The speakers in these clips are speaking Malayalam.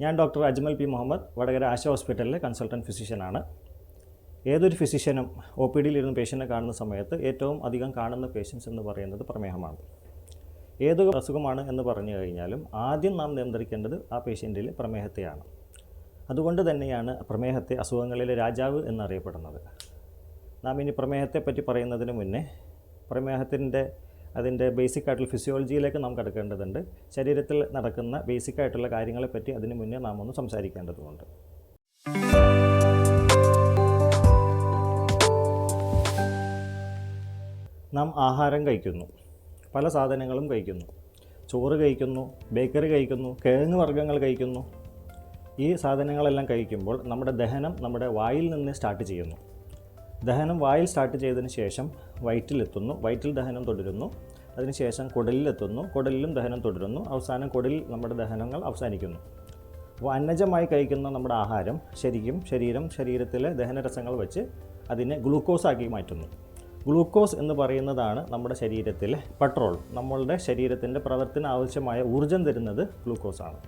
ഞാൻ ഡോക്ടർ അജ്മൽ പി മുഹമ്മദ് വടകര ആശ ഹോസ്പിറ്റലിലെ കൺസൾട്ടന്റ് ഫിസിഷ്യനാണ്. ഏതൊരു ഫിസിഷ്യനും ഒ പി ഡിയിൽ ഇരുന്ന് പേഷ്യന്റിനെ കാണുന്ന സമയത്ത് ഏറ്റവും അധികം കാണുന്ന പേഷ്യൻസ് എന്ന് പറയുന്നത് പ്രമേഹമാണ്. ഏത് അസുഖമാണ് എന്ന് പറഞ്ഞു കഴിഞ്ഞാലും ആദ്യം നാം നിയന്ത്രിക്കേണ്ടത് ആ പേഷ്യന്റിൽ പ്രമേഹത്തെയാണ്. അതുകൊണ്ട് തന്നെയാണ് പ്രമേഹത്തെ അസുഖങ്ങളിലെ രാജാവ് എന്നറിയപ്പെടുന്നത്. നാം ഇനി പ്രമേഹത്തെപ്പറ്റി പറയുന്നതിന് മുന്നേ പ്രമേഹത്തിന്റെ അതിന്റെ ബേസിക് ആയിട്ടുള്ള ഫിസിയോളജിയിലേക്ക് നാം കിടക്കേണ്ടതുണ്ട്. ശരീരത്തിൽ നടക്കുന്ന ബേസിക് ആയിട്ടുള്ള കാര്യങ്ങളെപ്പറ്റി അതിന് മുന്നേ നാം ഒന്ന് സംസാരിക്കേണ്ടതുണ്ട്. നാം ആഹാരം കഴിക്കുന്നു. പല സാധനങ്ങളും കഴിക്കുന്നു. ചോറ് കഴിക്കുന്നു ബേക്കറി കഴിക്കുന്നു കിഴങ്ങ് വർഗങ്ങൾ കഴിക്കുന്നു. ഈ സാധനങ്ങളെല്ലാം കഴിക്കുമ്പോൾ നമ്മുടെ ദഹനം നമ്മുടെ വായിൽ നിന്ന് സ്റ്റാർട്ട് ചെയ്യുന്നു. ദഹനം വായിൽ സ്റ്റാർട്ട് ചെയ്തതിന് ശേഷം വയറ്റിലെത്തുന്നു വയറ്റിൽ ദഹനം തുടരുന്നു. അതിനുശേഷം കുടലിലെത്തുന്നു കുടലിലും ദഹനം തുടരുന്നു. അവസാനം കുടലിൽ നമ്മുടെ ദഹനങ്ങൾ അവസാനിക്കുന്നു. അപ്പോൾ അന്നജമായി കഴിക്കുന്ന നമ്മുടെ ആഹാരം ശരിക്കും ശരീരം ശരീരത്തിലെ ദഹനരസങ്ങൾ വെച്ച് അതിനെ ഗ്ലൂക്കോസ് ആക്കി മാറ്റുന്നു. ഗ്ലൂക്കോസ് എന്ന് പറയുന്നതാണ് നമ്മുടെ ശരീരത്തിലെ പെട്രോൾ നമ്മളുടെ ശരീരത്തിന്റെ പ്രവർത്തന ആവശ്യമായ ഊർജം തരുന്നത് ഗ്ലൂക്കോസാണ്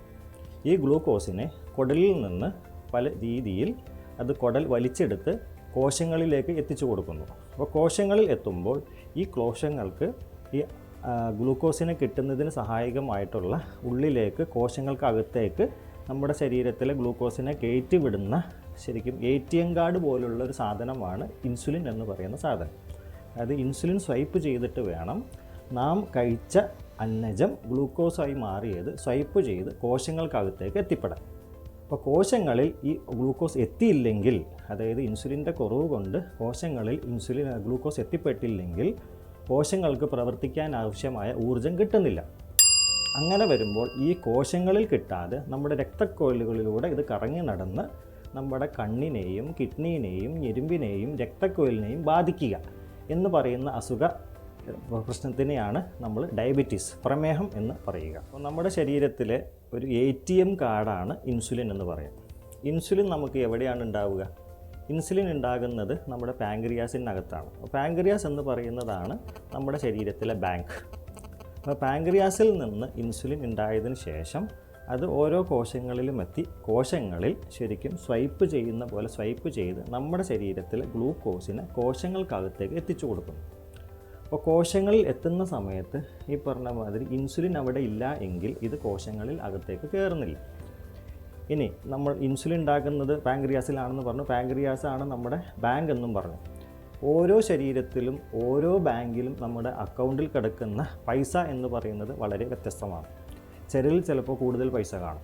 ഈ ഗ്ലൂക്കോസിനെ കുടലിൽ നിന്ന് പല രീതിയിൽ അത് കുടൽ വലിച്ചെടുത്ത് കോശങ്ങളിലേക്ക് എത്തിച്ചു കൊടുക്കുന്നു. അപ്പോൾ കോശങ്ങളിൽ എത്തുമ്പോൾ ഈ കോശങ്ങൾക്ക് ഈ ഗ്ലൂക്കോസിനെ കിട്ടുന്നതിന് സഹായകമായിട്ടുള്ള ഉള്ളിലേക്ക് കോശങ്ങൾക്കകത്തേക്ക് നമ്മുടെ ശരീരത്തിലെ ഗ്ലൂക്കോസിനെ കയറ്റി വിടുന്ന ശരിക്കും എ ടി എം കാർഡ് പോലുള്ള ഒരു സാധനമാണ് ഇൻസുലിൻ എന്ന് പറയുന്ന സാധനം. അതായത് ഇൻസുലിൻ സ്വൈപ്പ് ചെയ്തിട്ട് വേണം നാം കഴിച്ച അന്നജം ഗ്ലൂക്കോസായി മാറിയത് സ്വൈപ്പ് ചെയ്ത് കോശങ്ങൾക്കകത്തേക്ക് എത്തിപ്പെടാൻ. അപ്പോൾ കോശങ്ങളിൽ ഈ ഗ്ലൂക്കോസ് എത്തിയില്ലെങ്കിൽ അതായത് ഇൻസുലിന്റെ കുറവ് കൊണ്ട് കോശങ്ങളിൽ ഇൻസുലിൻ ഗ്ലൂക്കോസ് എത്തിപ്പെട്ടില്ലെങ്കിൽ കോശങ്ങൾക്ക് പ്രവർത്തിക്കാൻ ആവശ്യമായ ഊർജം കിട്ടുന്നില്ല. അങ്ങനെ വരുമ്പോൾ ഈ കോശങ്ങളിൽ കിട്ടാതെ നമ്മുടെ രക്തക്കോയിലുകളിലൂടെ ഇത് കറങ്ങി നടന്ന് നമ്മുടെ കണ്ണിനെയും കിഡ്നിനെയും ഞെരുമ്പിനെയും രക്തക്കോയിലിനെയും ബാധിക്കുക എന്ന് പറയുന്ന അസുഖ പ്രശ്നത്തിനെയാണ് നമ്മൾ ഡയബറ്റീസ് പ്രമേഹം എന്ന് പറയുക. അപ്പോൾ നമ്മുടെ ശരീരത്തിലെ ഒരു എ ടി എം കാർഡാണ് ഇൻസുലിൻ എന്ന് പറയാം ഇൻസുലിൻ നമുക്ക് എവിടെയാണ് ഉണ്ടാവുക? ഇൻസുലിൻ ഉണ്ടാകുന്നത് നമ്മുടെ പാങ്ക്രിയാസിനകത്താണ്. പാങ്ക്രിയാസ് എന്ന് പറയുന്നതാണ് നമ്മുടെ ശരീരത്തിലെ ബാങ്ക്. അപ്പോൾ പാങ്ക്രിയാസിൽ നിന്ന് ഇൻസുലിൻ ഉണ്ടായതിനു ശേഷം അത് ഓരോ കോശങ്ങളിലും എത്തി കോശങ്ങളിൽ ശരിക്കും സ്വൈപ്പ് ചെയ്യുന്ന പോലെ സ്വൈപ്പ് ചെയ്ത് നമ്മുടെ ശരീരത്തിലെ ഗ്ലൂക്കോസിനെ കോശങ്ങൾക്കകത്തേക്ക് എത്തിച്ചു കൊടുക്കുന്നു. അപ്പോൾ കോശങ്ങളിൽ എത്തുന്ന സമയത്ത് ഈ പറഞ്ഞ മാതിരി ഇൻസുലിൻ അവിടെ ഇല്ല എങ്കിൽ ഇത് കോശങ്ങളിൽ അകത്തേക്ക് കയറുന്നില്ല ഇനി നമ്മൾ ഇൻസുലിൻ ഉണ്ടാക്കുന്നത് പാങ്ക്രിയാസിലാണെന്ന് പറഞ്ഞു. പാങ്ക്രിയാസ് ആണ് നമ്മുടെ ബാങ്ക് എന്നും പറഞ്ഞു. ഓരോ ശരീരത്തിലും ഓരോ ബാങ്കിലും നമ്മുടെ അക്കൗണ്ടിൽ കിടക്കുന്ന പൈസ എന്ന് പറയുന്നത് വളരെ വ്യത്യസ്തമാണ്. ചിലരിൽ ചിലപ്പോൾ കൂടുതൽ പൈസ കാണും.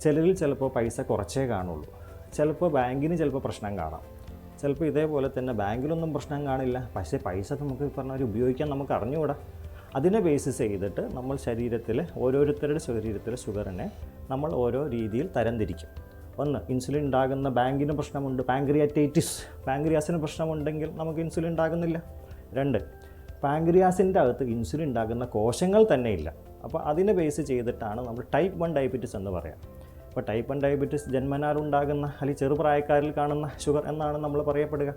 ചിലരിൽ ചിലപ്പോൾ പൈസ കുറച്ചേ കാണുള്ളൂ. ചിലപ്പോൾ ബാങ്കിന് ചിലപ്പോൾ പ്രശ്നം കാണാം. ചിലപ്പോൾ ഇതേപോലെ തന്നെ ബാങ്കിലൊന്നും പ്രശ്നം കാണില്ല. പക്ഷേ പൈസ നമുക്ക് ഈ പറഞ്ഞ ഉപയോഗിക്കാൻ നമുക്ക് അറിഞ്ഞുകൂടാ. അതിനെ ബേസിസ് ചെയ്തിട്ട് നമ്മൾ ശരീരത്തിലെ ഓരോരുത്തരുടെ ശരീരത്തിലെ ഷുഗറിനെ നമ്മൾ ഓരോ രീതിയിൽ തരംതിരിക്കും ഒന്ന് ഇൻസുലിൻ ഉണ്ടാകുന്ന ബാങ്കിന് പ്രശ്നമുണ്ട്. പാങ്ക്രിയാറ്റൈറ്റിസ് പാങ്ക്രിയാസിന് പ്രശ്നമുണ്ടെങ്കിൽ നമുക്ക് ഇൻസുലിൻ ഉണ്ടാകുന്നില്ല. രണ്ട് പാങ്ക്രിയാസിന്റെ അകത്ത് ഇൻസുലിൻ ഉണ്ടാകുന്ന കോശങ്ങൾ തന്നെ ഇല്ല അപ്പോൾ അതിനെ ബേസ് ചെയ്തിട്ടാണ് നമ്മൾ ടൈപ്പ് വൺ ഡയബറ്റീസ് എന്ന് പറയാം. അപ്പോൾ ടൈപ്പ് വൺ ഡയബറ്റീസ് ജന്മനാൽ ഉണ്ടാകുന്ന അല്ലെങ്കിൽ ചെറുപ്രായക്കാരിൽ കാണുന്ന ഷുഗർ എന്നാണ് നമ്മൾ പറയപ്പെടുക.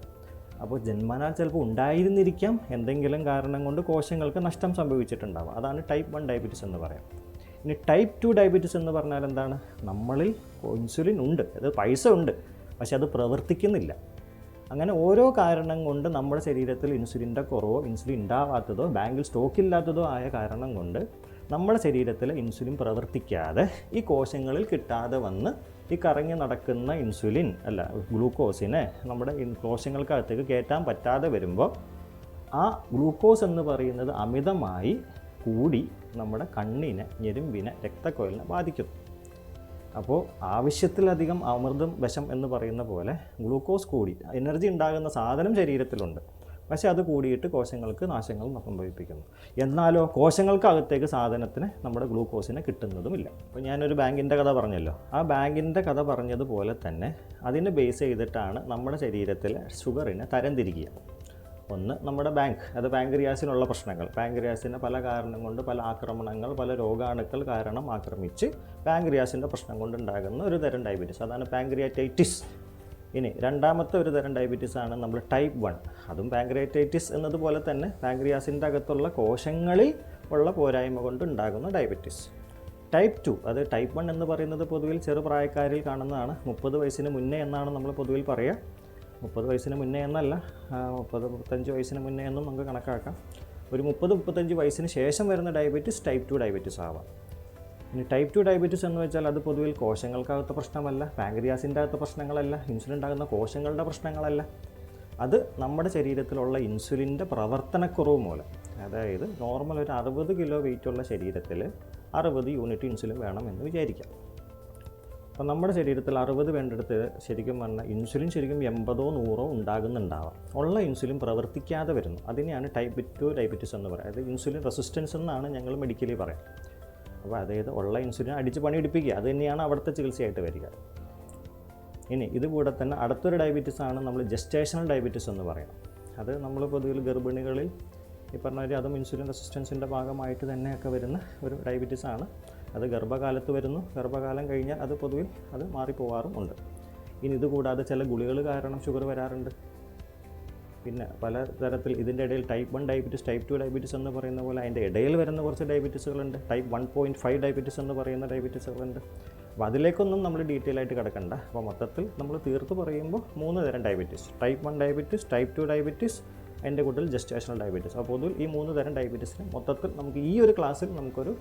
അപ്പോൾ ജന്മനാൽ ചിലപ്പോൾ ഉണ്ടായിരുന്നിരിക്കാം. എന്തെങ്കിലും കാരണം കൊണ്ട് കോശങ്ങൾക്ക് നഷ്ടം സംഭവിച്ചിട്ടുണ്ടാവും. അതാണ് ടൈപ്പ് വൺ ഡയബറ്റിസ് എന്ന് പറയാം. ഇനി ടൈപ്പ് ടു ഡയബറ്റിസ് എന്ന് പറഞ്ഞാൽ എന്താണ്? നമ്മളിൽ ഇൻസുലിൻ ഉണ്ട്. അത് പൈസ ഉണ്ട്. പക്ഷെ അത് പ്രവർത്തിക്കുന്നില്ല. അങ്ങനെ ഓരോ കാരണം കൊണ്ട് നമ്മുടെ ശരീരത്തിൽ ഇൻസുലിന്റെ കുറവോ ഇൻസുലിൻ ഉണ്ടാവാത്തതോ ബാങ്കിൽ സ്റ്റോക്ക് ഇല്ലാത്തതോ ആയ കാരണം കൊണ്ട് നമ്മുടെ ശരീരത്തിൽ ഇൻസുലിൻ പ്രവർത്തിക്കാതെ ഈ കോശങ്ങളിൽ കിട്ടാതെ വന്ന് ഈ കറങ്ങി നടക്കുന്ന ഇൻസുലിൻ അല്ല ഗ്ലൂക്കോസിനെ നമ്മുടെ കോശങ്ങൾക്കകത്തേക്ക് കയറ്റാൻ പറ്റാതെ വരുമ്പോൾ ആ ഗ്ലൂക്കോസ് എന്ന് പറയുന്നത് അമിതമായി കൂടി നമ്മുടെ കണ്ണിനെ ഞെരുമ്പിനെ രക്തക്കൊയലിനെ ബാധിക്കുന്നു. അപ്പോൾ ആവശ്യത്തിലധികം അമൃതം വിഷം എന്ന് പറയുന്ന പോലെ ഗ്ലൂക്കോസ് കൂടി എനർജി ഉണ്ടാകുന്ന സാധനം ശരീരത്തിലുണ്ട്. പക്ഷേ അത് കൂടിയിട്ട് കോശങ്ങൾക്ക് നാശങ്ങൾ സംഭവിപ്പിക്കുന്നു. എന്നാലോ കോശങ്ങൾക്കകത്തേക്ക് സാധനത്തിന് നമ്മുടെ ഗ്ലൂക്കോസിനെ കിട്ടുന്നതുമില്ല. അപ്പോൾ ഞാനൊരു ബാങ്കിന്റെ കഥ പറഞ്ഞല്ലോ. ആ ബാങ്കിന്റെ കഥ പറഞ്ഞതുപോലെ തന്നെ അതിന് ബേസ് ചെയ്തിട്ടാണ് നമ്മുടെ ശരീരത്തിലെ ഷുഗറിനെ തരംതിരിക്കുക. ഒന്ന് നമ്മുടെ ബാങ്ക് അത് പാങ്ക്രിയാസിനുള്ള പ്രശ്നങ്ങൾ. പാങ്ക്രിയാസിന് പല കാരണം കൊണ്ട് പല ആക്രമണങ്ങൾ പല രോഗാണുക്കൾ കാരണം ആക്രമിച്ച് പാങ്ക്രിയാസിന്റെ പ്രശ്നം കൊണ്ടുണ്ടാകുന്ന ഒരു തരം ഡയബറ്റീസ് അതാണ് പാങ്ക്രിയാറ്റൈറ്റിസ് ഇനി രണ്ടാമത്തെ ഒരു തരം ഡയബറ്റീസ് ആണ് നമ്മൾ ടൈപ്പ് വൺ അതും പാങ്ക്രിയാറ്റൈറ്റിസ് എന്നതുപോലെ തന്നെ പാങ്ക്രിയാസിന്റെ അകത്തുള്ള കോശങ്ങളിൽ ഉള്ള പോരായ്മ കൊണ്ട് ഉണ്ടാകുന്ന ഡയബറ്റീസ് ടൈപ്പ് ടു അത് ടൈപ്പ് വൺ എന്ന് പറയുന്നത് പൊതുവിൽ ചെറുപ്രായക്കാരിൽ കാണുന്നതാണ്. മുപ്പത് വയസ്സിന് മുന്നേ എന്നാണ് നമ്മൾ പൊതുവിൽ പറയുക മുപ്പത് വയസ്സിന് മുന്നേ എന്നല്ല മുപ്പത് മുപ്പത്തഞ്ച് വയസ്സിന് മുന്നേ എന്നും നമുക്ക് കണക്കാക്കാം. ഒരു മുപ്പത് മുപ്പത്തഞ്ച് വയസ്സിന് ശേഷം വരുന്ന ഡയബറ്റീസ് ടൈപ്പ് ടു ഡയബറ്റീസ് ആവാം. ഇനി ടൈപ്പ് ടു ഡയബറ്റീസ് എന്ന് വെച്ചാൽ അത് പൊതുവിൽ കോശങ്ങൾക്കകത്ത പ്രശ്നമല്ല പാങ്ക്രിയാസിന്റെ അകത്ത പ്രശ്നങ്ങളല്ല ഇൻസുലിൻ ഉണ്ടാകുന്ന കോശങ്ങളുടെ പ്രശ്നങ്ങളല്ല. അത് നമ്മുടെ ശരീരത്തിലുള്ള ഇൻസുലിന്റെ പ്രവർത്തനക്കുറവ് മൂലം. അതായത് നോർമൽ ഒരു അറുപത് കിലോ വെയിറ്റുള്ള ശരീരത്തിൽ അറുപത് യൂണിറ്റ് ഇൻസുലിൻ വേണം എന്ന് വിചാരിക്കാം. അപ്പോൾ നമ്മുടെ ശരീരത്തിൽ അറുപത് വേണ്ടെടുത്ത് ശരിക്കും പറഞ്ഞാൽ ഇൻസുലിൻ ശരിക്കും എൺപതോ നൂറോ ഉണ്ടാകുന്നുണ്ടാവാം. ഉള്ള ഇൻസുലിൻ പ്രവർത്തിക്കാതെ വരുന്നു. അതിനെയാണ് ടൈപ്പ് ടു ഡയബറ്റീസ് എന്ന് പറയുന്നത്. ഇൻസുലിൻ റെസിസ്റ്റൻസ് എന്നാണ് ഞങ്ങൾ മെഡിക്കലി പറയാം അപ്പോൾ അതായത് ഉള്ള ഇൻസുലിൻ അടിച്ച് പണിയെടുപ്പിക്കുക. അത് തന്നെയാണ് അവിടുത്തെ ചികിത്സയായിട്ട് വരിക. ഇനി ഇതുകൂടെ തന്നെ അടുത്തൊരു ഡയബറ്റീസ് ആണ് നമ്മൾ ജസ്റ്റേഷണൽ ഡയബറ്റീസ് എന്ന് പറയുന്നത്. അത് നമ്മൾ പൊതുവിൽ ഗർഭിണികളിൽ ഈ പറഞ്ഞ ഒരു അതും ഇൻസുലിൻ റെസിസ്റ്റൻസിന്റെ ഭാഗമായിട്ട് തന്നെയൊക്കെ വരുന്ന ഒരു ഡയബറ്റീസ് ആണ്. അത് ഗർഭകാലത്ത് വരുന്നു. ഗർഭകാലം കഴിഞ്ഞാൽ അത് പൊതുവിൽ അത് മാറിപ്പോവാറും ഉണ്ട് ഇനി ഇതുകൂടാതെ ചില ഗുളികൾ കാരണം ഷുഗർ വരാറുണ്ട്. പിന്നെ പല തരത്തിൽ ഇതിന്റെ ഇടയിൽ type one diabetes type two diabetes എന്ന് പറയുന്ന പോലെ അതിന്റെ ഇടയിൽ വരുന്ന കുറച്ച് ഡയബറ്റീസുകളുണ്ട് type one point five diabetes എന്ന് പറയുന്ന ഡയബറ്റീസുകളുണ്ട് അപ്പോൾ അതിലേക്കൊന്നും നമ്മൾ ഡീറ്റെയിൽ ആയിട്ട് കിടക്കണ്ട. അപ്പോൾ മൊത്തത്തിൽ നമ്മൾ തീർത്ത് പറയുമ്പോൾ മൂന്ന് തരം diabetes type one diabetes type two diabetes അതിന്റെ കൂട്ടത്തിൽ ജസ്റ്റേഷണൽ ഡയബറ്റീസ് അപ്പോൾ പൊതുവിൽ ഈ മൂന്ന് തരം ഡയബറ്റീസിന് മൊത്തത്തിൽ നമുക്ക് ഈ ഒരു ക്ലാസ്സിൽ നമുക്കൊരു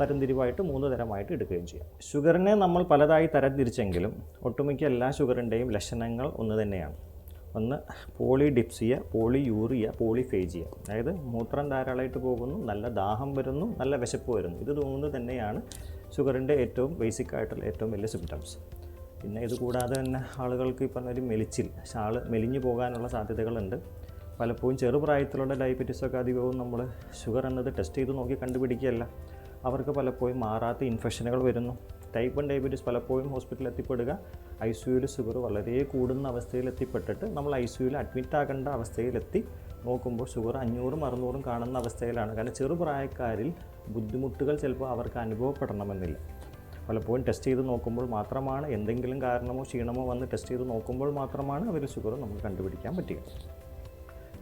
തരംതിരിവായിട്ട് മൂന്ന് തരമായിട്ട് എടുക്കുകയും ചെയ്യാം. ഷുഗറിനെ നമ്മൾ പലതായി തരംതിരിച്ചെങ്കിലും ഒട്ടുമിക്ക എല്ലാ ഷുഗറിന്റെയും ലക്ഷണങ്ങൾ ഒന്ന് തന്നെയാണ്. ഒന്ന് polydipsia poly polyuria polyphagia. അതായത് മൂത്രം ധാരാളമായിട്ട് പോകുന്നു നല്ല ദാഹം വരുന്നു നല്ല വിശപ്പ് വരുന്നു. ഇത് തോന്നുന്നത് തന്നെയാണ് ഷുഗറിന്റെ ഏറ്റവും ബേസിക് ആയിട്ടുള്ള ഏറ്റവും വലിയ സിംറ്റംസ് പിന്നെ ഇത് കൂടാതെ തന്നെ ആളുകൾക്ക് ഈ പറഞ്ഞൊരു മെലിച്ചിൽ ആൾ മെലിഞ്ഞു പോകാനുള്ള സാധ്യതകളുണ്ട്. പലപ്പോഴും ചെറുപ്രായത്തിലുള്ള ഡയബറ്റീസൊക്കെ അധികവും നമ്മൾ ഷുഗർ എന്നത് ടെസ്റ്റ് ചെയ്ത് നോക്കി കണ്ടുപിടിക്കുകയല്ല. അവർക്ക് പലപ്പോഴും മാറാത്ത ഇൻഫെക്ഷനുകൾ വരുന്നു. ടൈപ്പ് വൺ ഡയബറ്റീസ് പലപ്പോഴും ഹോസ്പിറ്റലിൽ എത്തിപ്പെടുക. ഐ സിയുയിൽ ഷുഗർ വളരെ കൂടുന്ന അവസ്ഥയിൽ എത്തിപ്പെട്ടിട്ട് നമ്മൾ ഐ സിയുയിൽ അഡ്മിറ്റ് ആകേണ്ട അവസ്ഥയിലെത്തി. നോക്കുമ്പോൾ ഷുഗർ അഞ്ഞൂറും അറുന്നൂറും കാണുന്ന അവസ്ഥയിലാണ്. കാരണം ചെറുപ്രായക്കാരിൽ ബുദ്ധിമുട്ടുകൾ ചിലപ്പോൾ അവർക്ക് അനുഭവപ്പെടണമെന്നില്ല. പലപ്പോഴും ടെസ്റ്റ് ചെയ്ത് നോക്കുമ്പോൾ മാത്രമാണ് എന്തെങ്കിലും കാരണമോ ക്ഷീണമോ വന്ന് ടെസ്റ്റ് ചെയ്ത് നോക്കുമ്പോൾ മാത്രമാണ് അവർ ഷുഗർ നമുക്ക് കണ്ടുപിടിക്കാൻ പറ്റുക.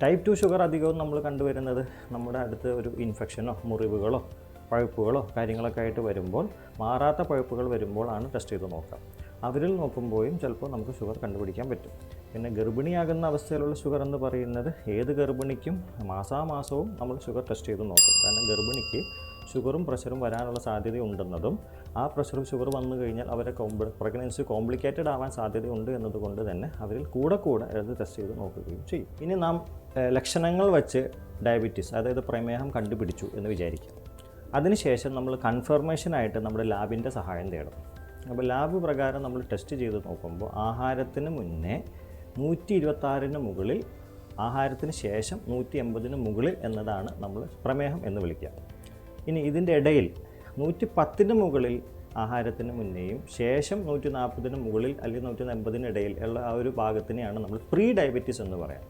ടൈപ്പ് ടു ഷുഗർ അധികവും നമ്മൾ കണ്ടുവരുന്നത് നമ്മുടെ അടുത്ത് ഒരു ഇൻഫെക്ഷനോ മുറിവുകളോ പഴുപ്പുകളോ കാര്യങ്ങളൊക്കെ ആയിട്ട് വരുമ്പോൾ മാറാത്ത പഴുപ്പുകൾ വരുമ്പോഴാണ് ടെസ്റ്റ് ചെയ്ത് നോക്കുക. അവരിൽ നോക്കുമ്പോഴും ചിലപ്പോൾ നമുക്ക് ഷുഗർ കണ്ടുപിടിക്കാൻ പറ്റും. പിന്നെ ഗർഭിണിയാകുന്ന അവസ്ഥയിലുള്ള ഷുഗർ എന്ന് പറയുന്നത് ഏത് ഗർഭിണിക്കും മാസാമാസവും നമ്മൾ ഷുഗർ ടെസ്റ്റ് ചെയ്ത് നോക്കും. കാരണം ഗർഭിണിക്ക് ഷുഗറും പ്രഷറും വരാനുള്ള സാധ്യത ഉണ്ടെന്നതും ആ പ്രഷറും ഷുഗർ വന്നു കഴിഞ്ഞാൽ അവരെ കോംപ്ല പ്രഗ്നൻസി കോംപ്ലിക്കേറ്റഡ് ആവാൻ സാധ്യതയുണ്ട് എന്നതുകൊണ്ട് തന്നെ അവരിൽ കൂടെ കൂടെ അത് ടെസ്റ്റ് ചെയ്ത് നോക്കുകയും ചെയ്യും. ഇനി നാം ലക്ഷണങ്ങൾ വെച്ച് ഡയബറ്റീസ് അതായത് പ്രമേഹം കണ്ടുപിടിച്ചു എന്ന് വിചാരിക്കും. അതിനുശേഷം നമ്മൾ കൺഫർമേഷനായിട്ട് നമ്മുടെ ലാബിന്റെ സഹായം തേടും അപ്പോൾ ലാബ് പ്രകാരം നമ്മൾ ടെസ്റ്റ് ചെയ്ത് നോക്കുമ്പോൾ ആഹാരത്തിന് മുന്നേ നൂറ്റി ഇരുപത്താറിന് മുകളിൽ ആഹാരത്തിന് ശേഷം നൂറ്റി എൺപതിന് മുകളിൽ എന്നതാണ് നമ്മൾ പ്രമേഹം എന്ന് വിളിക്കുക. ഇനി ഇതിന്റെ ഇടയിൽ നൂറ്റി പത്തിന് മുകളിൽ ആഹാരത്തിന് മുന്നേയും ശേഷം നൂറ്റി നാൽപ്പതിന് മുകളിൽ അല്ലെങ്കിൽ നൂറ്റി എൺപതിന് ഇടയിൽ ഉള്ള ആ ഒരു ഭാഗത്തിനെയാണ് നമ്മൾ പ്രീ ഡയബറ്റീസ് എന്ന് പറയാം.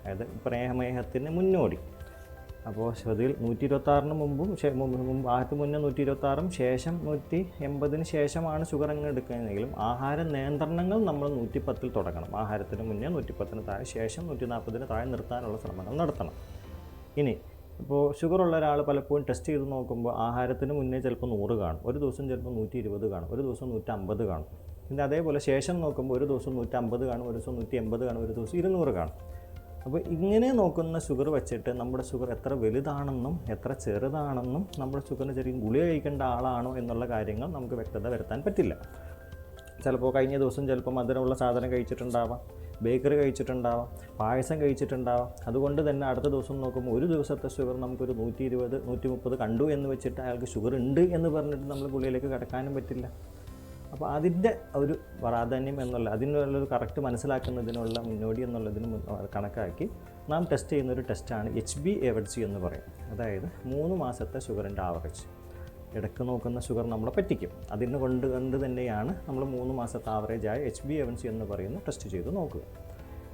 അതായത് പ്രമേഹത്തിന് മുന്നോടി. അപ്പോൾ ശ്രുതിയിൽ നൂറ്റി ഇരുപത്താറിന് മുമ്പും ആദ്യത്തിന് മുന്നേ നൂറ്റി ഇരുപത്താറും ശേഷം നൂറ്റി എൺപതിന് ശേഷമാണ് ഷുഗർ അങ്ങ് എടുക്കുന്നതെങ്കിലും ആഹാര നിയന്ത്രണങ്ങൾ നമ്മൾ നൂറ്റി പത്തിൽ തുടങ്ങണം. ആഹാരത്തിന് മുന്നേ നൂറ്റി പത്തിന് താഴെ ശേഷം നൂറ്റി നാൽപ്പതിന് താഴെ നിർത്താനുള്ള ശ്രമങ്ങൾ നടത്തണം. ഇനി ഇപ്പോൾ ഉള്ള ഒരാൾ പലപ്പോഴും ടെസ്റ്റ് ചെയ്ത് നോക്കുമ്പോൾ ആഹാരത്തിന് മുന്നേ ചിലപ്പോൾ നൂറ് കാണും ഒരു ദിവസം ചിലപ്പോൾ നൂറ്റി ഇരുപത് കാണും ഒരു ദിവസം നൂറ്റമ്പത് കാണും. പിന്നെ അതേപോലെ ശേഷം നോക്കുമ്പോൾ ഒരു ദിവസം നൂറ്റമ്പത് കാണും ഒരു ദിവസം നൂറ്റി എൺപത് കാണും ഒരു ദിവസം ഇരുന്നൂറ് കാണും. അപ്പോൾ ഇങ്ങനെ നോക്കുന്ന ഷുഗർ വെച്ചിട്ട് നമ്മുടെ ഷുഗർ എത്ര വലുതാണെന്നും എത്ര ചെറുതാണെന്നും നമ്മുടെ ഷുഗറിന് ശരിക്കും ഗുളിക കഴിക്കേണ്ട ആളാണോ എന്നുള്ള കാര്യങ്ങൾ നമുക്ക് വ്യക്തത വരുത്താൻ പറ്റില്ല. ചിലപ്പോൾ കഴിഞ്ഞ ദിവസം ചിലപ്പോൾ മധുരമുള്ള സാധനം കഴിച്ചിട്ടുണ്ടാവാം ബേക്കറി കഴിച്ചിട്ടുണ്ടാവാം പായസം കഴിച്ചിട്ടുണ്ടാവാം. അതുകൊണ്ട് തന്നെ അടുത്ത ദിവസം നോക്കുമ്പോൾ ഒരു ദിവസത്തെ ഷുഗർ നമുക്കൊരു നൂറ്റി ഇരുപത് നൂറ്റി മുപ്പത് കണ്ടു എന്ന് വെച്ചിട്ട് അയാൾക്ക് ഷുഗർ ഉണ്ട് എന്ന് പറഞ്ഞിട്ട് നമ്മൾ ഗുളികയിലേക്ക് കിടക്കാനും പറ്റില്ല. അപ്പോൾ അതിന്റെ ഒരു പ്രാധാന്യം എന്നുള്ള അതിനുള്ളൊരു കറക്റ്റ് മനസ്സിലാക്കുന്നതിനുള്ള മുന്നോടി എന്നുള്ളതിന് കണക്കാക്കി നാം ടെസ്റ്റ് ചെയ്യുന്ന ഒരു ടെസ്റ്റാണ് എച്ച് ബി എവഡ്സി എന്ന് പറയും. അതായത് മൂന്ന് മാസത്തെ ഷുഗറിന്റെ ആവറേജ് ഇടയ്ക്ക് നോക്കുന്ന ഷുഗർ നമ്മളെ പറ്റിക്കും. അതിന് കൊണ്ട് കണ്ട് തന്നെയാണ് നമ്മൾ മൂന്ന് മാസത്തെ ആവറേജായ H B A one C എന്ന് പറയുന്ന ടെസ്റ്റ് ചെയ്ത് നോക്കുക.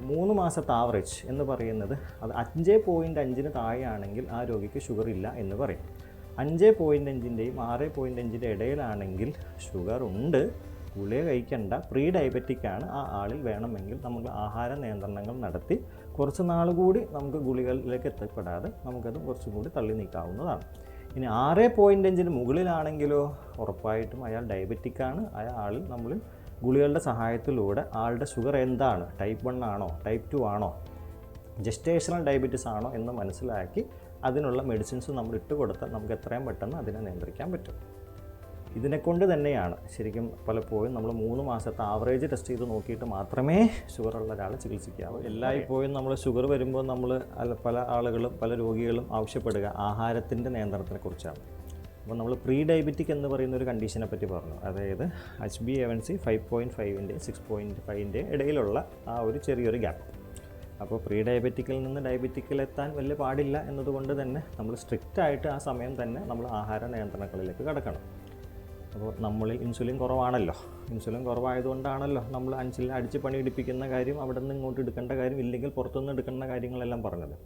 മൂന്ന് മാസത്തെ ആവറേജ് എന്ന് പറയുന്നത് അത് അഞ്ച് പോയിന്റ് അഞ്ചിന് താഴെയാണെങ്കിൽ ആ രോഗിക്ക് ഷുഗർ ഇല്ല എന്ന് പറയും. അഞ്ച് പോയിന്റ് അഞ്ചിന്റെയും ആറ് പോയിന്റ് അഞ്ചിന്റെ ഇടയിലാണെങ്കിൽ ഷുഗർ ഉണ്ട് ഗുളിക കഴിക്കേണ്ട. പ്രീ ഡയബറ്റിക് ആണ് ആ ആളിൽ വേണമെങ്കിൽ നമുക്ക് ആഹാര നിയന്ത്രണങ്ങൾ നടത്തി കുറച്ച് നാൾ കൂടി നമുക്ക് ഗുളികളിലേക്ക് എത്തപ്പെടാതെ നമുക്കത് കുറച്ചും കൂടി തള്ളി നീക്കാവുന്നതാണ്. ഇനി ആറ് പോയിന്റ് അഞ്ചിന് മുകളിലാണെങ്കിലോ ഉറപ്പായിട്ടും അയാൾ ഡയബറ്റിക് ഡയബറ്റിക്കാണ് അയാൾ നമ്മൾ ഗുളികളുടെ സഹായത്തിലൂടെ ആളുടെ ഷുഗർ എന്താണ്? ടൈപ്പ് വൺ ആണോ? ടൈപ്പ് ടു ആണോ? ജസ്റ്റേഷണൽ ഡയബറ്റിസ് ആണോ എന്ന് മനസ്സിലാക്കി അതിനുള്ള മെഡിസിൻസ് നമ്മൾ ഇട്ട് കൊടുത്താൽ നമുക്ക് എത്രയും പെട്ടെന്ന് അതിനെ നിയന്ത്രിക്കാൻ പറ്റും. ഇതിനെക്കൊണ്ട് തന്നെയാണ് ശരിക്കും പലപ്പോഴും നമ്മൾ മൂന്ന് മാസത്തെ ആവറേജ് ടെസ്റ്റ് ചെയ്ത് നോക്കിയിട്ട് മാത്രമേ ഷുഗർ ഉള്ള ഒരാളെ ചികിത്സിക്കാവൂ. എല്ലായ്പ്പോഴും നമ്മൾ ഷുഗർ വരുമ്പോൾ നമ്മൾ പല ആളുകളും പല രോഗികളും ആവശ്യപ്പെടുക ആഹാരത്തിന്റെ നിയന്ത്രണത്തിനെ കുറിച്ചാണ്. അപ്പോൾ നമ്മൾ പ്രീ ഡയബറ്റിക് എന്ന് പറയുന്ന ഒരു കണ്ടീഷനെ പറ്റി പറഞ്ഞു. അതായത് H B A one C five point ഫൈവിന്റെ six point ഫൈവിന്റെ ഇടയിലുള്ള ആ ഒരു ചെറിയൊരു ഗ്യാപ്പ് അപ്പോൾ പ്രീ ഡയബറ്റിക്കിൽ നിന്ന് ഡയബറ്റിക്കിൽ എത്താൻ വലിയ പാടില്ല എന്നതുകൊണ്ട് തന്നെ നമ്മൾ സ്ട്രിക്റ്റ് ആയിട്ട് ആ സമയം തന്നെ നമ്മൾ ആഹാര നിയന്ത്രണങ്ങളിലേക്ക് കടക്കണം. അപ്പോൾ നമ്മളിൽ ഇൻസുലിൻ കുറവാണല്ലോ. ഇൻസുലിൻ കുറവായതുകൊണ്ടാണല്ലോ നമ്മൾ അഞ്ചിൽ അടിച്ച് പണിയെടുപ്പിക്കുന്ന കാര്യം അവിടെ നിന്ന് ഇങ്ങോട്ട് എടുക്കേണ്ട കാര്യം ഇല്ലെങ്കിൽ പുറത്തുനിന്ന് എടുക്കേണ്ട കാര്യങ്ങളെല്ലാം പറഞ്ഞത്.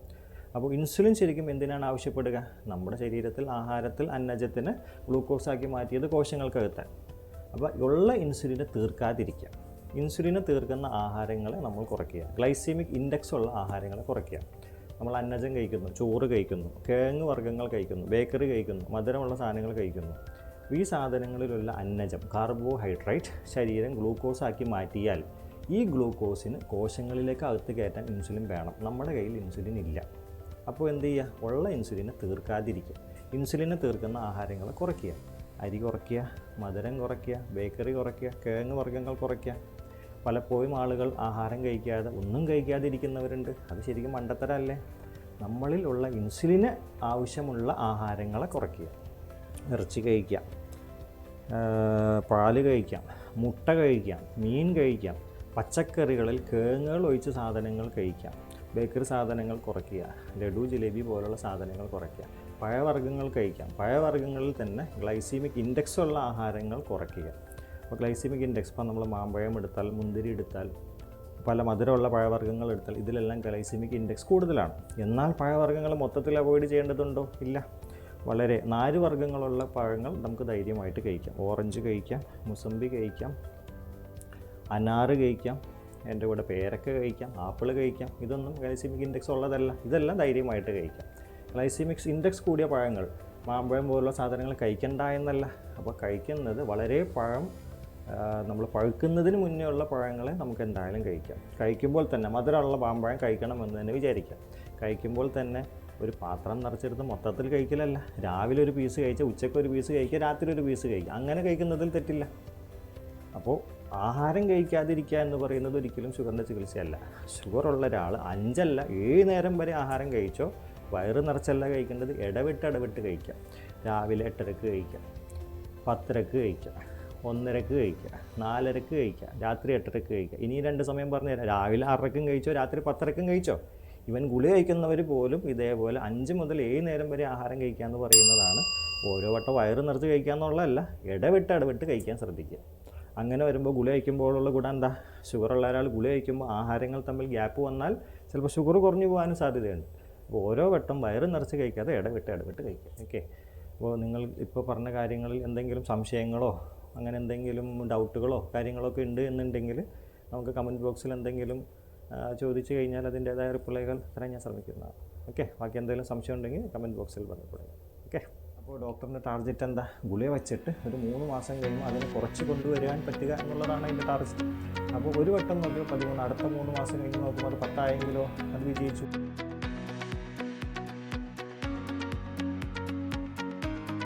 അപ്പോൾ ഇൻസുലിൻ ശരിക്കും എന്തിനാണ് ആവശ്യപ്പെടുക? നമ്മുടെ ശരീരത്തിൽ ആഹാരത്തിൽ അന്നജത്തിന് ഗ്ലൂക്കോസാക്കി മാറ്റിയത് കോശങ്ങൾക്കകത്താൻ അപ്പോൾ ഉള്ള ഇൻസുലിനെ തീർക്കാതിരിക്കുക. ഇൻസുലിനെ തീർക്കുന്ന ആഹാരങ്ങളെ നമ്മൾ കുറയ്ക്കുക. ഗ്ലൈസീമിക് ഇൻഡെക്സ് ഉള്ള ആഹാരങ്ങളെ കുറയ്ക്കുക. നമ്മൾ അന്നജം കഴിക്കുന്നു ചോറ് കഴിക്കുന്നു കിഴങ്ങ് വർഗങ്ങൾ കഴിക്കുന്നു ബേക്കറി കഴിക്കുന്നു മധുരമുള്ള സാധനങ്ങൾ കഴിക്കുന്നു. ഈ സാധനങ്ങളിലുള്ള അന്നജം കാർബോഹൈഡ്രേറ്റ് ശരീരം ഗ്ലൂക്കോസ് ആക്കി മാറ്റിയാൽ ഈ ഗ്ലൂക്കോസിന് കോശങ്ങളിലേക്ക് അകത്ത് കയറ്റാൻ ഇൻസുലിൻ വേണം. നമ്മുടെ കയ്യിൽ ഇൻസുലിൻ ഇല്ല. അപ്പോൾ എന്ത് ചെയ്യുക? ഉള്ള ഇൻസുലിനെ തീർക്കാതിരിക്കുക. ഇൻസുലിനെ തീർക്കുന്ന ആഹാരങ്ങൾ കുറയ്ക്കുക. അരി കുറയ്ക്കുക മധുരം കുറയ്ക്കുക ബേക്കറി കുറയ്ക്കുക കിഴങ്ങ് വർഗങ്ങൾ കുറയ്ക്കുക പലപ്പോഴും ആളുകൾ ആഹാരം കഴിക്കാതെ ഒന്നും കഴിക്കാതെ ഇരിക്കുന്നവരുണ്ട് അത് ശരിക്കും മണ്ടത്തരല്ലേ നമ്മളിൽ ഉള്ള ഇൻസുലിന് ആവശ്യമുള്ള ആഹാരങ്ങളെ കുറയ്ക്കുക. ഇറച്ചി കഴിക്കാം പാൽ കഴിക്കാം മുട്ട കഴിക്കാം മീൻ കഴിക്കാം പച്ചക്കറികളിൽ കേങ്ങുകൾ ഒഴിച്ച സാധനങ്ങൾ കഴിക്കാം ബേക്കറി സാധനങ്ങൾ കുറയ്ക്കുക. ലഡു ജിലേബി പോലുള്ള സാധനങ്ങൾ കുറയ്ക്കുക. പഴവർഗങ്ങൾ കഴിക്കാം പഴവർഗങ്ങളിൽ തന്നെ ഗ്ലൈസീമിക് ഇൻഡെക്സ് ഉള്ള ആഹാരങ്ങൾ കുറയ്ക്കുക. അപ്പോൾ ഗ്ലൈസിമിക് ഇൻഡെക്സ് ഇപ്പോൾ നമ്മൾ മാമ്പഴം എടുത്താൽ മുന്തിരി എടുത്താൽ പല മധുരമുള്ള പഴവർഗങ്ങൾ എടുത്താൽ ഇതിലെല്ലാം ഗ്ലൈസിമിക് ഇൻഡെക്സ് കൂടുതലാണ്. എന്നാൽ പഴവർഗങ്ങൾ മൊത്തത്തിൽ അവോയ്ഡ് ചെയ്യേണ്ടതുണ്ടോ? ഇല്ല. വളരെ നാല് വർഗങ്ങളുള്ള പഴങ്ങൾ നമുക്ക് ധൈര്യമായിട്ട് കഴിക്കാം. ഓറഞ്ച് കഴിക്കാം മുസമ്പി കഴിക്കാം അനാറ് കഴിക്കാം എന്റെ കൂടെ പേരക്ക കഴിക്കാം ആപ്പിൾ കഴിക്കാം. ഇതൊന്നും ഗ്ലൈസിമിക് ഇൻഡെക്സ് ഉള്ളതല്ല. ഇതെല്ലാം ധൈര്യമായിട്ട് കഴിക്കാം. ഗ്ലൈസിമിക്സ് ഇൻഡെക്സ് കൂടിയ പഴങ്ങൾ മാമ്പഴം പോലുള്ള സാധനങ്ങൾ കഴിക്കണ്ട എന്നല്ല. അപ്പോൾ കഴിക്കുന്നത് വളരെ പഴം നമ്മൾ പഴുക്കുന്നതിന് മുന്നേ ഉള്ള പഴങ്ങളെ നമുക്ക് എന്തായാലും കഴിക്കാം. കഴിക്കുമ്പോൾ തന്നെ മധുരമുള്ള പാമ്പഴം കഴിക്കണം എന്ന് തന്നെ വിചാരിക്കാം. കഴിക്കുമ്പോൾ തന്നെ ഒരു പാത്രം നിറച്ചെടുത്ത് മൊത്തത്തിൽ കഴിക്കലല്ല. രാവിലെ ഒരു പീസ് കഴിച്ചാൽ ഉച്ചയ്ക്ക് ഒരു പീസ് കഴിക്കുക രാത്രി ഒരു പീസ് കഴിക്കുക. അങ്ങനെ കഴിക്കുന്നതിൽ തെറ്റില്ല. അപ്പോൾ ആഹാരം കഴിക്കാതിരിക്കുക എന്ന് പറയുന്നത് ഒരിക്കലും ഷുഗറിന്റെ ചികിത്സയല്ല. ഷുഗർ ഉള്ള ഒരാൾ അഞ്ചല്ല ഏഴ് നേരം വരെ ആഹാരം കഴിച്ചോ വയറ് നിറച്ചല്ല കഴിക്കേണ്ടത് ഇടവിട്ട് ഇടവിട്ട് കഴിക്കാം. രാവിലെ എട്ടരക്ക് കഴിക്കാം പത്തരക്ക് കഴിക്കുക ഒന്നരക്ക് കഴിക്കുക നാലരക്ക് കഴിക്കുക രാത്രി എട്ടരക്ക് കഴിക്കുക. ഇനി രണ്ട് സമയം പറഞ്ഞു തരാം. രാവിലെ ആറരക്കും കഴിച്ചോ രാത്രി പത്തരക്കും കഴിച്ചോ? ഇവൻ ഗുളി കഴിക്കുന്നവർ പോലും ഇതേപോലെ അഞ്ച് മുതൽ ഏഴ് നേരം വരെ ആഹാരം കഴിക്കുക എന്ന് പറയുന്നതാണ് ഓരോ വട്ടം വയറ് നിറച്ച് കഴിക്കുക എന്നുള്ളതല്ല ഇടവിട്ട് ഇടവിട്ട് കഴിക്കാൻ ശ്രദ്ധിക്കുക. അങ്ങനെ വരുമ്പോൾ ഗുളി കഴിക്കുമ്പോഴുള്ള ഗുണം എന്താ? ഉള്ള ഒരാൾ ഗുളി കഴിക്കുമ്പോൾ ആഹാരങ്ങൾ തമ്മിൽ ഗ്യാപ്പ് വന്നാൽ ചിലപ്പോൾ ഷുഗർ കുറഞ്ഞു പോകാനും സാധ്യതയുണ്ട്. അപ്പോൾ ഓരോ വട്ടം വയറ് നിറച്ച് കഴിക്കാതെ ഇടവിട്ട് ഇടവിട്ട് കഴിക്കുക. ഓക്കെ അപ്പോൾ നിങ്ങൾ ഇപ്പോൾ പറഞ്ഞ കാര്യങ്ങളിൽ എന്തെങ്കിലും സംശയങ്ങളോ അങ്ങനെ എന്തെങ്കിലും ഡൗട്ടുകളോ കാര്യങ്ങളോ ഒക്കെ ഉണ്ട് എന്നുണ്ടെങ്കിൽ നമുക്ക് കമന്റ് ബോക്സിൽ എന്തെങ്കിലും ചോദിച്ചു കഴിഞ്ഞാൽ അതിന്റേതായ റിപ്ലൈകൾ തരാൻ ഞാൻ ശ്രമിക്കുന്നതാണ്. ഓക്കെ ബാക്കി എന്തെങ്കിലും സംശയം ഉണ്ടെങ്കിൽ കമന്റ് ബോക്സിൽ ബന്ധപ്പെടുക ഓക്കെ അപ്പോൾ ഡോക്ടറിന്റെ ടാർഗറ്റ് എന്താ? ഗുളിക വെച്ചിട്ട് ഒരു മൂന്ന് മാസം കഴിയുമ്പോൾ അതിനെ കുറച്ച് കൊണ്ടുവരാൻ പറ്റുക എന്നുള്ളതാണ് അതിന്റെ ടാർഗറ്റ് അപ്പോൾ ഒരു വട്ടം നോക്കിയോ പതിമൂന്ന് അടുത്ത മൂന്ന് മാസം കഴിഞ്ഞ് നോക്കുമ്പോൾ അത് പത്തായെങ്കിലോ അത് വിജയിച്ചു.